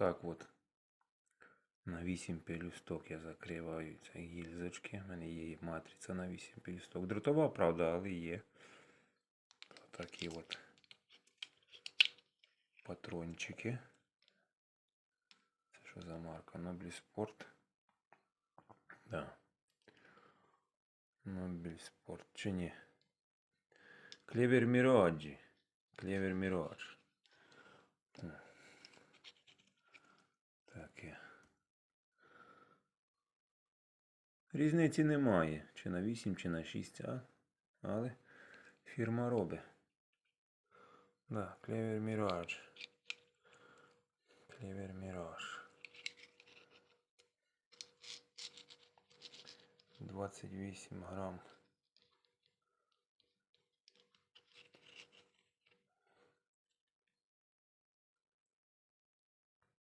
Так от. На 8 пелюсток я закриваю ці гільзочки. У мене є матриця на 8 пелюсток. Дротова, правда, але є. Такі от патрончики. Це що за марка? Noble Sport. Да. Noble Sport. Чи ні? Клевер Міраджі. Клевер Міраж. Різниці немає. Чи на 8, чи на 6, а? Але фірма робить. Да, Клевер Міраж. Клевер Міраж. 28 грам.